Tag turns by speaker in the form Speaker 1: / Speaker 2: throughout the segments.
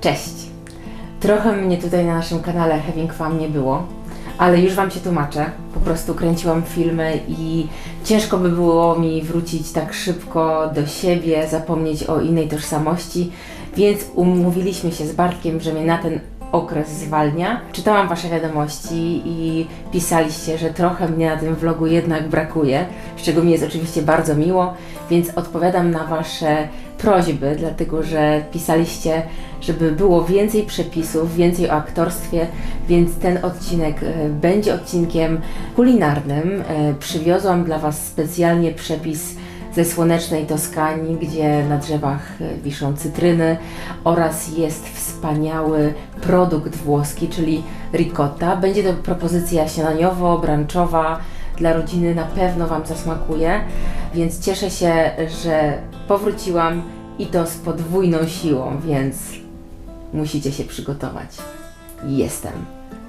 Speaker 1: Cześć! Trochę mnie tutaj na naszym kanale Having Fun nie było, ale już Wam się tłumaczę. Po prostu kręciłam filmy i ciężko by było mi wrócić tak szybko do siebie, zapomnieć o innej tożsamości, więc umówiliśmy się z Bartkiem, że mnie na ten okres zwalnia. Czytałam Wasze wiadomości i pisaliście, że trochę mnie na tym vlogu jednak brakuje, z czego mi jest oczywiście bardzo miło, więc odpowiadam na Wasze prośby, dlatego że pisaliście, żeby było więcej przepisów, więcej o aktorstwie, więc ten odcinek e, będzie odcinkiem kulinarnym. E, Przywiozłam dla Was specjalnie przepis ze słonecznej Toskanii, gdzie na drzewach e, wiszą cytryny oraz jest wspaniały produkt włoski, czyli ricotta. Będzie to propozycja śniadaniowo-branczowa dla rodziny, na pewno Wam zasmakuje, więc cieszę się, że powróciłam i to z podwójną siłą, więc musicie się przygotować. Jestem.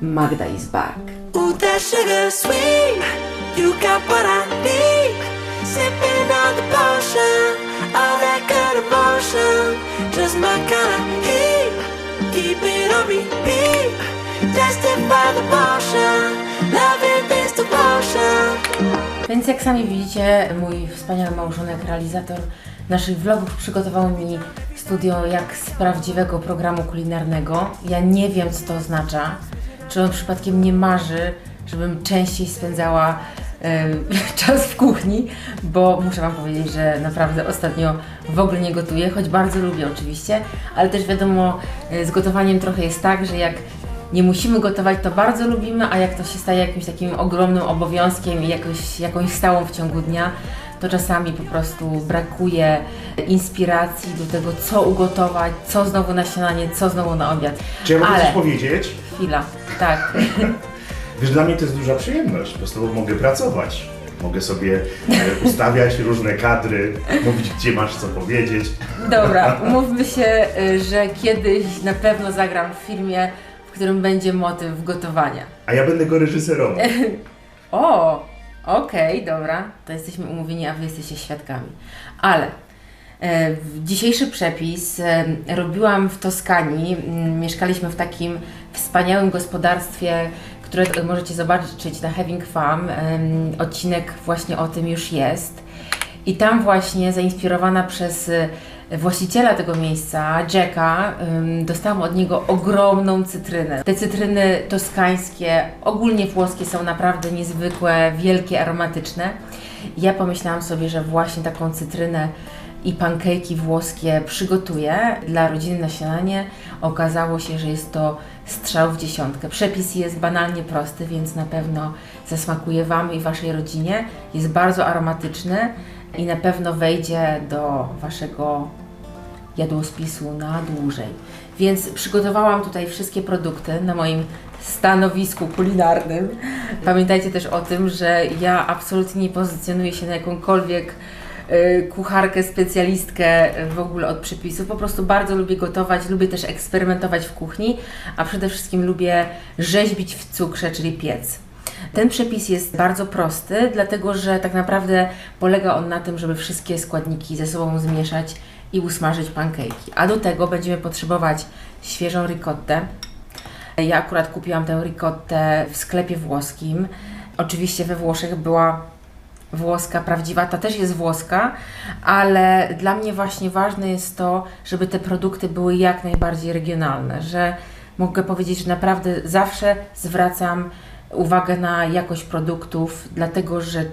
Speaker 1: Magda is back.
Speaker 2: Ooh, that sugar sweet. You got what I need. Sipping on the potion. All that good emotion. Just my kind of heat. Keep it on repeat. The potion.
Speaker 1: Więc jak sami widzicie, mój wspaniały małżonek, realizator naszych vlogów przygotował mi studio jak z prawdziwego programu kulinarnego. Ja nie wiem, co to oznacza. Czy on przypadkiem nie marzy, żebym częściej spędzała czas w kuchni, bo muszę Wam powiedzieć, że naprawdę ostatnio w ogóle nie gotuję, choć bardzo lubię oczywiście, ale też wiadomo, e, z gotowaniem trochę jest tak, że jak nie musimy gotować, to bardzo lubimy, a jak to się staje jakimś takim ogromnym obowiązkiem i jakoś, jakąś stałą w ciągu dnia, to czasami po prostu brakuje inspiracji do tego, co ugotować, co znowu na śniadanie, co znowu na obiad.
Speaker 3: Czy ja mogę
Speaker 1: Ale
Speaker 3: coś powiedzieć?
Speaker 1: chwila, tak.
Speaker 3: Wiesz, dla mnie to jest duża przyjemność, z Tobą mogę pracować. Mogę sobie e, ustawiać różne kadry, mówić, gdzie masz co powiedzieć.
Speaker 1: Dobra, umówmy się, y, że kiedyś na pewno zagram w filmie, w którym będzie motyw gotowania.
Speaker 3: A ja będę go reżyserował.
Speaker 1: O, okej, dobra, to jesteśmy umówieni, a Wy jesteście świadkami. Ale e, dzisiejszy przepis e, robiłam w Toskanii. Mieszkaliśmy w takim wspaniałym gospodarstwie, które możecie zobaczyć na Having. Em, Odcinek właśnie o tym już jest. I tam właśnie zainspirowana przez e, właściciela tego miejsca, Jacka, dostałam od niego ogromną cytrynę. Te cytryny toskańskie, ogólnie włoskie są naprawdę niezwykłe, wielkie, aromatyczne. Ja pomyślałam sobie, że właśnie taką cytrynę i pankejki włoskie przygotuję dla rodziny na śniadanie. Okazało się, że jest to strzał w dziesiątkę. Przepis jest banalnie prosty, więc na pewno zasmakuje Wam i Waszej rodzinie. Jest bardzo aromatyczny i na pewno wejdzie do Waszego jadłospisu na dłużej. Więc przygotowałam tutaj wszystkie produkty na moim stanowisku kulinarnym. Pamiętajcie też o tym, że ja absolutnie nie pozycjonuję się na jakąkolwiek kucharkę, specjalistkę w ogóle od przepisów. Po prostu bardzo lubię gotować, lubię też eksperymentować w kuchni, a przede wszystkim lubię rzeźbić w cukrze, czyli piec. Ten przepis jest bardzo prosty, dlatego że tak naprawdę polega on na tym, żeby wszystkie składniki ze sobą zmieszać i usmażyć pankejki. A do tego będziemy potrzebować świeżą ricottę. Ja akurat kupiłam tę ricottę w sklepie włoskim. Oczywiście we Włoszech była włoska, prawdziwa, ta też jest włoska, ale dla mnie właśnie ważne jest to, żeby te produkty były jak najbardziej regionalne, że mogę powiedzieć, że naprawdę zawsze zwracam uwagę na jakość produktów, dlatego że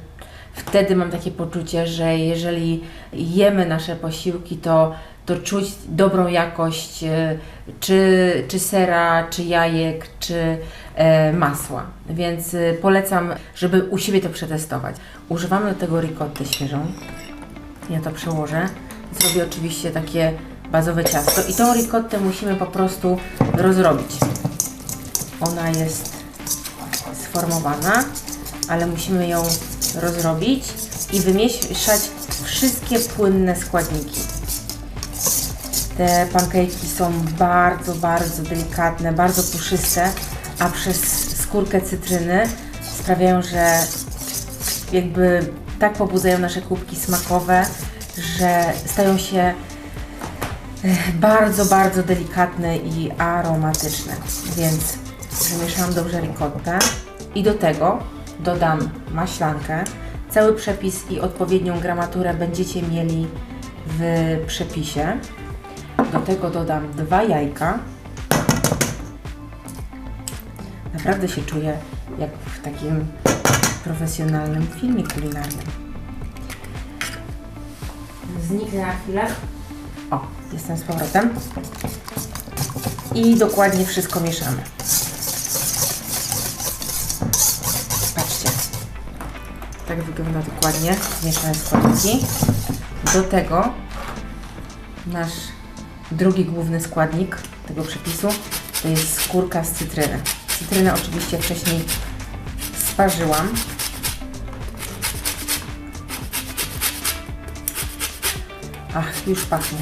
Speaker 1: wtedy mam takie poczucie, że jeżeli jemy nasze posiłki, to, to czuć dobrą jakość e, czy, czy sera, czy jajek, czy e, masła. Więc e, polecam, żeby u siebie to przetestować. Używamy do tego ricottę świeżą. Ja to przełożę. Zrobię oczywiście takie bazowe ciasto i tą ricottę musimy po prostu rozrobić. Ona jest sformowana, ale musimy ją rozrobić i wymieszać wszystkie płynne składniki. Te pankejki są bardzo, bardzo delikatne, bardzo puszyste, a przez skórkę cytryny sprawiają, że jakby tak pobudzają nasze kubki smakowe, że stają się Ech, Bardzo, bardzo delikatne i aromatyczne, więc zamieszałam dobrze ricottę i do tego dodam maślankę. Cały przepis i odpowiednią gramaturę będziecie mieli w przepisie. Do tego dodam dwa jajka. Naprawdę się czuję jak w takim profesjonalnym filmie kulinarnym. Zniknę na chwilę. O, jestem z powrotem. I dokładnie wszystko mieszamy. Patrzcie. Tak wygląda dokładnie mieszane składniki. Do tego nasz drugi główny składnik tego przepisu to jest skórka z cytryny. Cytrynę oczywiście wcześniej sparzyłam. Ach, już pachnie.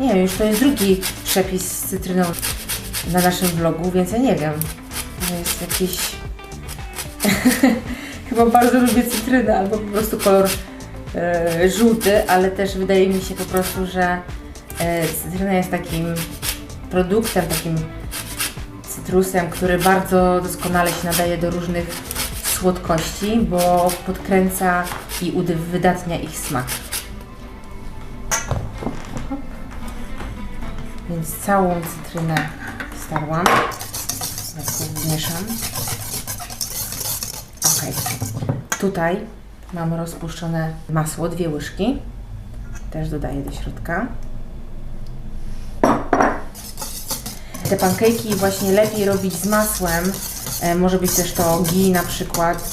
Speaker 1: Nie wiem, już to jest drugi przepis z cytryną na naszym vlogu, więc ja nie wiem. To jest jakiś... Chyba bardzo lubię cytrynę, albo po prostu kolor e, żółty, ale też wydaje mi się po prostu, że cytryna jest takim produktem, takim cytrusem, który bardzo doskonale się nadaje do różnych słodkości, bo podkręca i uwydatnia ich smak. Więc całą cytrynę starłam. Teraz wmieszam. Ok. Tutaj mam rozpuszczone masło, dwie łyżki. Też dodaję do środka. Te pankejki właśnie lepiej robić z masłem. E, może być też to ghee na przykład,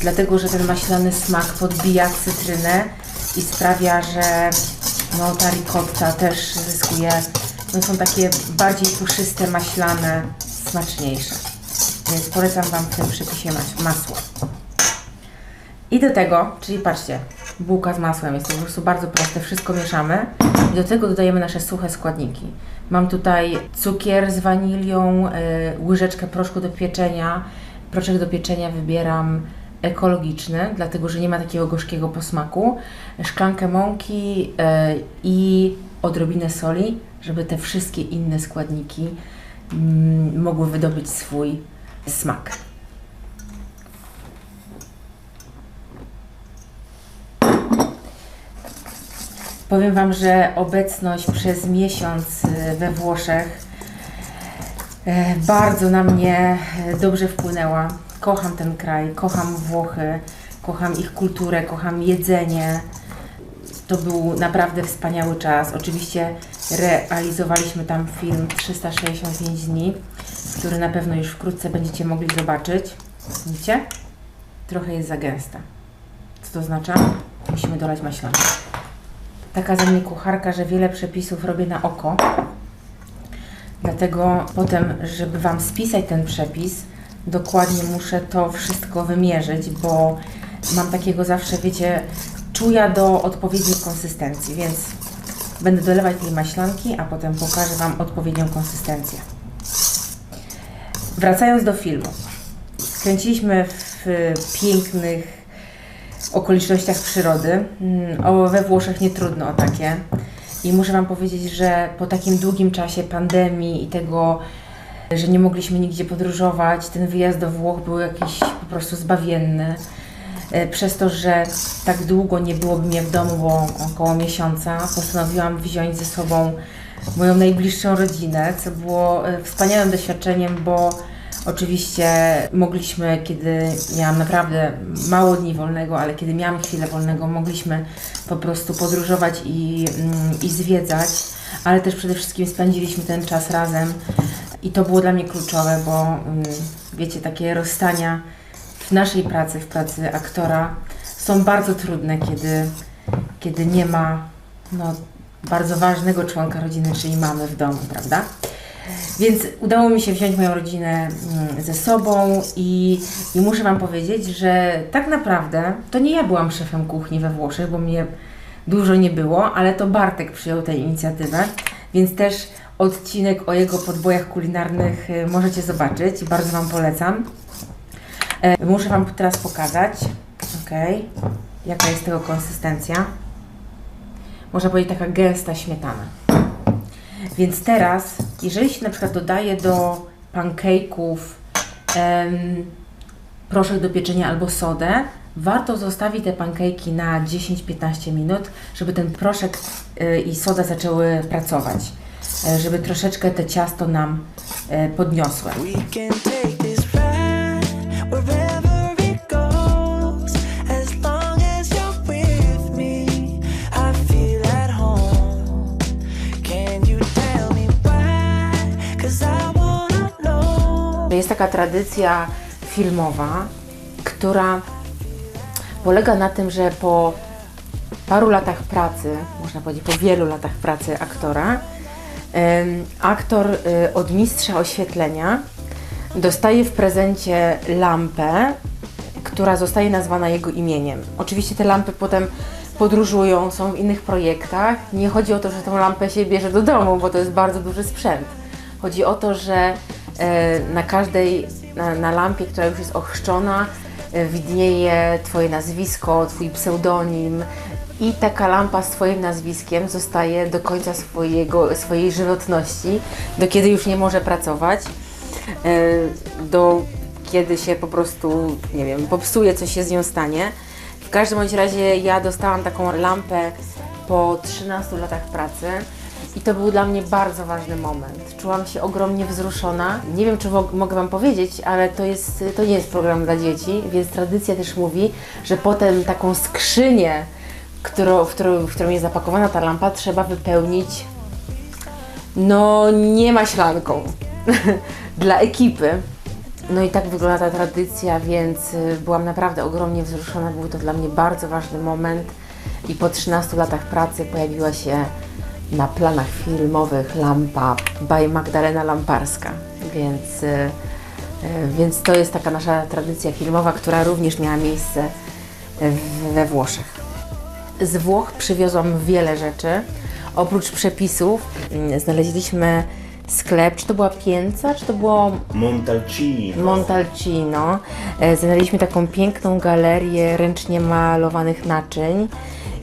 Speaker 1: dlatego że ten maślany smak podbija cytrynę i sprawia, że no, ta ricotta też zyskuje, no, są takie bardziej puszyste, maślane, smaczniejsze. Więc polecam Wam w tym przepisie mas- masło. I do tego, czyli patrzcie, bułka z masłem, jest to po prostu bardzo proste, wszystko mieszamy i do tego dodajemy nasze suche składniki. Mam tutaj cukier z wanilią, y, łyżeczkę proszku do pieczenia. Proszek do pieczenia wybieram ekologiczny, dlatego że nie ma takiego gorzkiego posmaku. Szklankę mąki y, i odrobinę soli, żeby te wszystkie inne składniki mm, mogły wydobyć swój smak. Powiem Wam, że obecność przez miesiąc y, we Włoszech e, bardzo na mnie e, dobrze wpłynęła. Kocham ten kraj, kocham Włochy, kocham ich kulturę, kocham jedzenie. To był naprawdę wspaniały czas. Oczywiście realizowaliśmy tam film 365 dni, który na pewno już wkrótce będziecie mogli zobaczyć. Widzicie? Trochę jest za gęsta. Co to oznacza? Musimy dolać maślankę taka ze mnie kucharka, że wiele przepisów robię na oko. Dlatego potem, żeby Wam spisać ten przepis, dokładnie muszę to wszystko wymierzyć, bo mam takiego zawsze, wiecie, czuja do odpowiedniej konsystencji, więc będę dolewać tej maślanki, a potem pokażę Wam odpowiednią konsystencję. Wracając do filmu. Kręciliśmy w pięknych okolicznościach przyrody. Mm, O, we Włoszech nie trudno o takie. I muszę Wam powiedzieć, że po takim długim czasie pandemii i tego, że nie mogliśmy nigdzie podróżować, ten wyjazd do Włoch był jakiś po prostu zbawienny. E, Przez to, że tak długo nie byłoby mnie w domu, bo około miesiąca, postanowiłam wziąć ze sobą moją najbliższą rodzinę, co było e, wspaniałym doświadczeniem, bo Oczywiście mogliśmy, kiedy miałam naprawdę mało dni wolnego, ale kiedy miałam chwilę wolnego, mogliśmy po prostu podróżować i, mm, i zwiedzać, ale też przede wszystkim spędziliśmy ten czas razem i to było dla mnie kluczowe, bo mm, wiecie, takie rozstania w naszej pracy, w pracy aktora są bardzo trudne, kiedy, kiedy nie ma no, bardzo ważnego członka rodziny, czyli mamy w domu, prawda? Więc udało mi się wziąć moją rodzinę mm, ze sobą i, i muszę Wam powiedzieć, że tak naprawdę to nie ja byłam szefem kuchni we Włoszech, bo mnie dużo nie było, ale to Bartek przyjął tę inicjatywę, więc też odcinek o jego podbojach kulinarnych y, możecie zobaczyć i bardzo Wam polecam. E, Muszę Wam teraz pokazać, okej, jaka jest tego konsystencja. Można powiedzieć taka gęsta śmietana. Więc teraz, jeżeli się na przykład dodaje do pancake'ów proszek do pieczenia albo sodę, warto zostawić te pancake'i na 10-15 minut, żeby ten proszek y, i soda zaczęły pracować, e, żeby troszeczkę te ciasto nam e, podniosły. Jest taka tradycja filmowa, która polega na tym, że po paru latach pracy, można powiedzieć po wielu latach pracy aktora, aktor y, od mistrza oświetlenia dostaje w prezencie lampę, która zostaje nazwana jego imieniem. Oczywiście te lampy potem podróżują, są w innych projektach. Nie chodzi o to, że tą lampę się bierze do domu, bo to jest bardzo duży sprzęt. Chodzi o to, że na każdej, na, na lampie, która już jest ochrzczona, e, widnieje Twoje nazwisko, Twój pseudonim i taka lampa z Twoim nazwiskiem zostaje do końca swojego, swojej żywotności, do kiedy już nie może pracować, e, do kiedy się po prostu, nie wiem, popsuje, coś się z nią stanie. W każdym bądź razie ja dostałam taką lampę po 13 latach pracy i to był dla mnie bardzo ważny moment. Czułam się ogromnie wzruszona. Nie wiem, czy mo- mogę Wam powiedzieć, ale to, jest, to nie jest program dla dzieci, więc tradycja też mówi, że potem taką skrzynię, którą, w, którą, w którą jest zapakowana ta lampa, trzeba wypełnić no nie maślanką dla ekipy. No i tak wygląda ta tradycja, więc y, byłam naprawdę ogromnie wzruszona. Był to dla mnie bardzo ważny moment i po 13 latach pracy pojawiła się na planach filmowych lampa by Magdalena Lamparska, więc, y, y, więc to jest taka nasza tradycja filmowa, która również miała miejsce we Włoszech. Z Włoch przywiozłam wiele rzeczy. Oprócz przepisów mm, znaleźliśmy sklep, czy to była Pienca, czy to było
Speaker 3: Montalcino.
Speaker 1: Montalcino. E, Znaleźliśmy taką piękną galerię ręcznie malowanych naczyń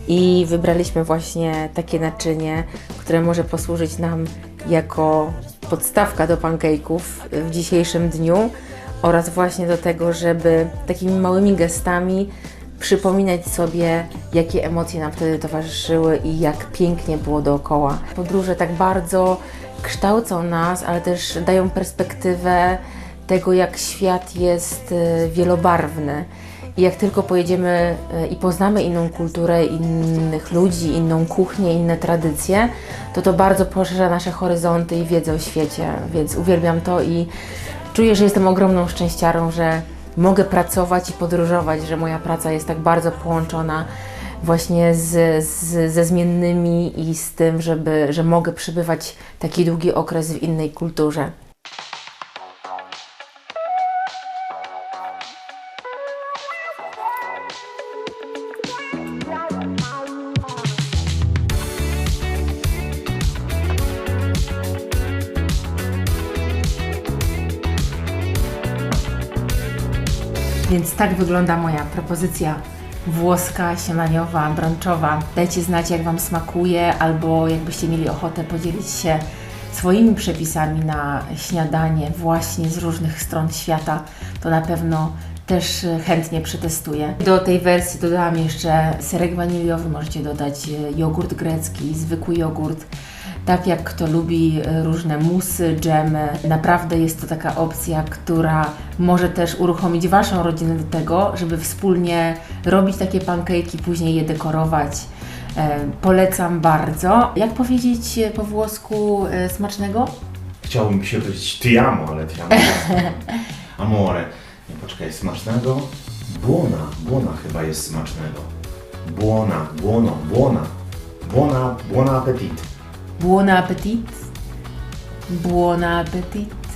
Speaker 1: i wybraliśmy właśnie takie naczynie, które może posłużyć nam jako podstawka do pancake'ów w dzisiejszym dniu oraz właśnie do tego, żeby takimi małymi gestami przypominać sobie, jakie emocje nam wtedy towarzyszyły i jak pięknie było dookoła. Podróże tak bardzo kształcą nas, ale też dają perspektywę tego, jak świat jest e, wielobarwny. I jak tylko pojedziemy e, i poznamy inną kulturę, innych ludzi, inną kuchnię, inne tradycje, to to bardzo poszerza nasze horyzonty i wiedzę o świecie. Więc uwielbiam to i czuję, że jestem ogromną szczęściarą, że mogę pracować i podróżować, że moja praca jest tak bardzo połączona właśnie z, z, ze zmiennymi i z tym, żeby, że mogę przebywać taki długi okres w innej kulturze. Tak wygląda moja propozycja włoska, śniadaniowa, brunchowa. Dajcie znać, jak Wam smakuje, albo jakbyście mieli ochotę podzielić się swoimi przepisami na śniadanie właśnie z różnych stron świata, to na pewno też e, chętnie przetestuję. Do tej wersji dodałam jeszcze serek waniliowy, możecie dodać e, jogurt grecki, zwykły jogurt. Tak jak kto lubi e, różne musy, dżemy, naprawdę jest to taka opcja, która może też uruchomić Waszą rodzinę do tego, żeby wspólnie robić takie pancake'i, później je dekorować. E, polecam bardzo. Jak powiedzieć e, po włosku e, smacznego?
Speaker 3: Chciałbym się powiedzieć ti amo, ale ti amo. Amore. Nie, poczekaj, smacznego? Buona. Buona chyba jest smacznego. Buona, buono, buona. Buona, buona appetit.
Speaker 1: Buon appetit. Buon appetit.